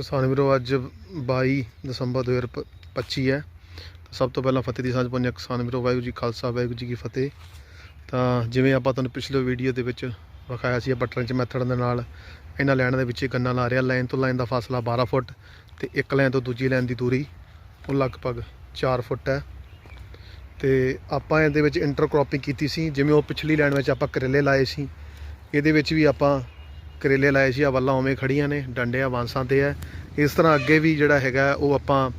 ਕਿਸਾਨ ਵੀਰੋ, ਅੱਜ 22 ਦਸੰਬਰ 2025 ਹੈ। ਤਾਂ ਸਭ ਤੋਂ ਪਹਿਲਾਂ ਫਤਿਹ ਦੀ ਸਾਂਝ ਪਾਉਂਦੇ ਹਾਂ ਕਿਸਾਨ ਵੀਰੋ, ਵਾਹਿਗੁਰੂ ਜੀ ਖਾਲਸਾ, ਵਾਹਿਗੁਰੂ ਜੀ ਕੀ ਫਤਿਹ। ਤਾਂ ਜਿਵੇਂ ਆਪਾਂ ਤੁਹਾਨੂੰ ਪਿਛਲੇ ਵੀਡੀਓ ਦੇ ਵਿੱਚ ਵਿਖਾਇਆ ਸੀ, ਆਪਾਂ ਟਰੰਚ ਮੈਥਡ ਦੇ ਨਾਲ ਇਹਨਾਂ ਲਾਈਨ ਦੇ ਵਿੱਚ ਗੰਨਾ ਲਾ ਰਿਹਾ। ਲਾਈਨ ਤੋਂ ਲਾਈਨ ਦਾ ਫਾਸਲਾ 12 ਫੁੱਟ ਤੇ ਇੱਕ ਲਾਈਨ ਤੋਂ ਦੂਜੀ ਲਾਈਨ ਦੀ ਦੂਰੀ ਉਹ ਲਗਭਗ 4 ਫੁੱਟ ਹੈ। ਤੇ ਆਪਾਂ ਇਹਦੇ ਵਿੱਚ ਇੰਟਰਕ੍ਰੋਪਿੰਗ ਕੀਤੀ ਸੀ। ਜਿਵੇਂ ਉਹ ਪਿਛਲੀ ਲਾਈਨ ਵਿੱਚ ਆਪਾਂ ਕਰੇਲੇ ਲਾਏ ਸੀ, ਇਹਦੇ ਵਿੱਚ ਵੀ ਆਪਾਂ ਕਰੇਲੇ ਲਾਏ ਸੀ ਆ ਵੱਲਾਂ ਉਵੇਂ ਖੜੀਆਂ ਨੇ, ਡੰਡੇ ਆ ਵਾਂਸਾਂ ਤੇ ਹੈ ਇਸ ਤਰ੍ਹਾਂ ਅੱਗੇ ਵੀ ਜਿਹੜਾ ਹੈਗਾ, ਉਹ ਆਪਾਂ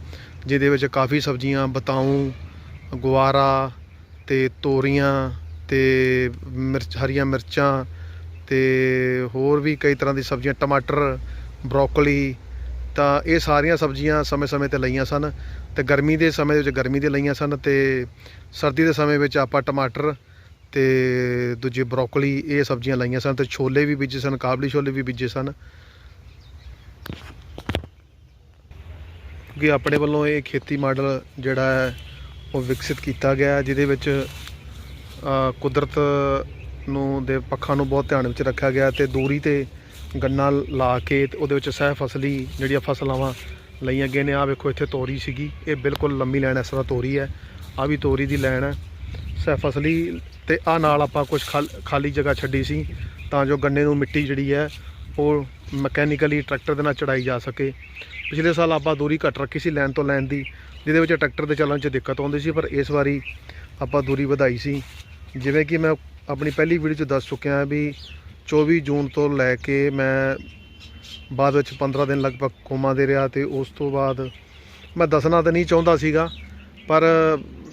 ਜਿਹਦੇ ਵਿੱਚ ਕਾਫੀ ਸਬਜ਼ੀਆਂ, ਬਤਾਊ ਗੁਆਰਾ ਤੇ ਤੋਰੀਆਂ ਤੇ ਮਿਰਚ, ਹਰੀਆਂ ਮਿਰਚਾਂ ਤੇ ਹੋਰ ਵੀ ਕਈ ਤਰ੍ਹਾਂ ਦੀ ਸਬਜ਼ੀਆਂ, ਟਮਾਟਰ, ਬਰੋਕਲੀ ਤਾਂ ਇਹ ਸਾਰੀਆਂ ਸਬਜ਼ੀਆਂ ਸਮੇਂ-ਸਮੇਂ ਤੇ ਲਈਆਂ ਸਨ ਤੇ ਗਰਮੀ ਦੇ ਸਮੇਂ ਦੇ ਵਿੱਚ ਗਰਮੀ ਦੇ ਲਈਆਂ ਸਨ ਤੇ ਸਰਦੀ ਦੇ ਸਮੇਂ ਵਿੱਚ ਆਪਾਂ ਟਮਾਟਰ ਤੇ ਦੂਜੇ ਬਰੋਕਲੀ, ਇਹ ਸਬਜ਼ੀਆਂ ਲਾਈਆਂ ਸਨ ਤੇ ਛੋਲੇ ਵੀ ਬੀਜੇ ਸਨ, ਕਾਬਲੀ ਛੋਲੇ ਵੀ ਬੀਜੇ ਸਨ। ਕਿ ਆਪਣੇ ਵੱਲੋਂ ਇਹ ਖੇਤੀ ਮਾਡਲ ਜਿਹੜਾ ਹੈ, ਉਹ ਵਿਕਸਿਤ ਕੀਤਾ ਗਿਆ ਜਿਹਦੇ ਵਿੱਚ ਕੁਦਰਤ ਨੂੰ ਦੇ ਪੱਖਾਂ ਨੂੰ ਬਹੁਤ ਧਿਆਨ ਵਿੱਚ ਰੱਖਿਆ ਗਿਆ ਤੇ ਦੂਰੀ ਤੇ ਗੰਨਾ ਲਾ ਕੇ ਉਹਦੇ ਵਿੱਚ ਸਹਿ ਫਸਲੀ ਜਿਹੜੀਆਂ ਫਸਲਾਵਾਂ ਲਈਆਂ ਗਏ ਨੇ। ਆ ਵੇਖੋ, ਇੱਥੇ ਤੋਰੀ ਸੀਗੀ। ਇਹ ਬਿਲਕੁਲ ਲੰਮੀ ਲਾਈਨ ਇਸ ਤਰ੍ਹਾਂ ਤੋਰੀ ਹੈ। ਆ ਵੀ ਤੋਰੀ ਦੀ ਲਾਈਨ ਹੈ। ਸਹਿ ਫਸਲੀ ਤੇ ਆ ਨਾਲ ਆਪਾਂ ਕੁਝ ਖਾਲੀ ਜਗ੍ਹਾ ਛੱਡੀ ਸੀ, ਤਾਂ ਜੋ ਗੰਨੇ ਨੂੰ ਮਿੱਟੀ ਜਿਹੜੀ ਹੈ, ਉਹ ਮਕੈਨੀਕਲੀ ਟਰੈਕਟਰ ਦੇ ਨਾਲ ਚੜਾਈ ਜਾ ਸਕੇ। ਪਿਛਲੇ ਸਾਲ ਆਪਾਂ ਦੂਰੀ ਘੱਟ ਰੱਖੀ ਸੀ ਲੈਣ ਤੋਂ ਲੈਣ ਦੀ, ਜਿਹਦੇ ਵਿੱਚ ਟਰੈਕਟਰ ਦੇ ਚੱਲਣ 'ਚ ਦਿੱਕਤ ਆਉਂਦੀ ਸੀ, ਪਰ ਇਸ ਵਾਰੀ ਆਪਾਂ ਦੂਰੀ ਵਧਾਈ ਸੀ। ਜਿਵੇਂ ਕਿ ਮੈਂ ਆਪਣੀ ਪਹਿਲੀ ਵੀਡੀਓ 'ਚ ਦੱਸ ਚੁੱਕਿਆ ਵੀ 24 ਜੂਨ ਤੋਂ ਲੈ ਕੇ ਮੈਂ ਬਾਅਦ ਵਿੱਚ 15 ਦਿਨ ਲਗਭਗ ਕੋਮਾ ਦੇ ਰਿਹਾ ਤੇ ਉਸ ਤੋਂ ਬਾਅਦ ਮੈਂ ਦੱਸਣਾ ਤਾਂ ਨਹੀਂ ਚਾਹੁੰਦਾ ਸੀਗਾ, ਪਰ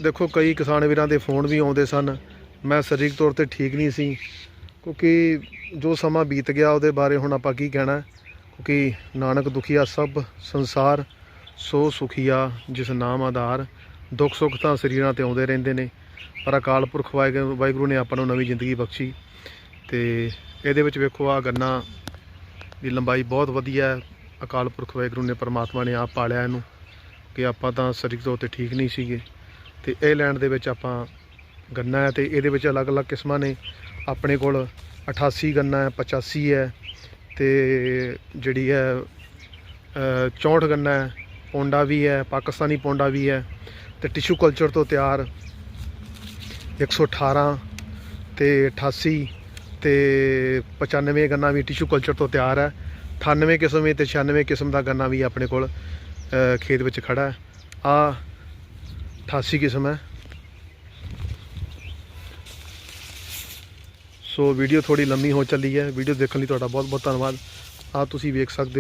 ਦੇਖੋ, ਕਈ ਕਿਸਾਨ ਵੀਰਾਂ ਦੇ ਫੋਨ ਵੀ ਆਉਂਦੇ ਸਨ। ਮੈਂ ਸਰੀਰਕ ਤੌਰ ਤੇ ਠੀਕ ਨਹੀਂ ਸੀ। ਕਿਉਂਕਿ ਜੋ ਸਮਾਂ ਬੀਤ ਗਿਆ, ਉਹਦੇ ਬਾਰੇ ਹੁਣ ਆਪਾਂ ਕੀ ਕਹਿਣਾ? ਕਿਉਂਕਿ ਨਾਨਕ ਦੁਖੀਆ ਸਭ, ਸੰਸਾਰ ਸੋ ਸੁਖੀਆ ਜਿਸ ਨਾਮ ਆਧਾਰ। ਦੁੱਖ ਸੁੱਖ ਤਾਂ ਸਰੀਰਾਂ ਤੇ ਆਉਂਦੇ ਰਹਿੰਦੇ ਨੇ। ਪਰ ਅਕਾਲ ਪੁਰਖ ਵਾਹਿਗੁਰੂ ਵਾਹਿਗੁਰੂ ਨੇ ਆਪਾਂ ਨੂੰ ਨਵੀਂ ਜ਼ਿੰਦਗੀ ਬਖਸ਼ੀ। ਤੇ ਇਹਦੇ ਵਿੱਚ ਵੇਖੋ ਆ ਗੰਨਾ ਦੀ ਲੰਬਾਈ ਬਹੁਤ ਵਧੀਆ ਹੈ। ਅਕਾਲ ਪੁਰਖ ਵਾਹਿਗੁਰੂ ਨੇ ਪਰਮਾਤਮਾ ਨੇ ਆਪ ਪਾਲਿਆ ਇਹਨੂੰ। ਕਿ ਆਪਾਂ ਤਾਂ ਸਰੀਰਕ ਤੌਰ ਤੇ ਠੀਕ ਨਹੀਂ ਸੀਗੇ। ਤੇ ਇਹ ਲੈਂਡ ਦੇ ਵਿੱਚ ਆਪਾਂ ਗੰਨਾ ਹੈ ਤੇ ਇਹਦੇ ਵਿੱਚ ਅਲੱਗ-ਅਲੱਗ ਕਿਸਮਾਂ ਨੇ। ਆਪਣੇ ਕੋਲ 88 ਗੰਨਾ ਹੈ 85 ਹੈ ਤੇ ਜਿਹੜੀ ਹੈ ਅ, 64 ਗੰਨਾ ਹੈ ਪੌਂਡਾ ਵੀ ਹੈ ਪਾਕਿਸਤਾਨੀ ਪੌਂਡਾ ਵੀ ਹੈ ਤੇ ਟਿਸ਼ੂ ਕਲਚਰ ਤੋਂ ਤਿਆਰ 118 ਤੇ 88 ਤੇ 95 ਗੰਨਾ ਵੀ ਟਿਸ਼ੂ ਕਲਚਰ ਤੋਂ ਤਿਆਰ ਹੈ। 98 ਕਿਸਮ ਹੈ ਤੇ 96 ਕਿਸਮ ਦਾ ਗੰਨਾ ਵੀ ਆਪਣੇ ਕੋਲ ਖੇਤ ਵਿੱਚ ਖੜਾ ਆ 88 ਕਿਸਮ ਹੈ। ਸੋ ਵੀਡੀਓ ਥੋੜੀ ਲੰਮੀ ਹੋ ਚੱਲੀ ਹੈ। ਵੀਡੀਓ ਦੇਖਣ ਲਈ ਤੁਹਾਡਾ ਬਹੁਤ ਬਹੁਤ ਧੰਨਵਾਦ। ਆ ਤੁਸੀਂ ਵੇਖ ਸਕਦੇ ਹੋ।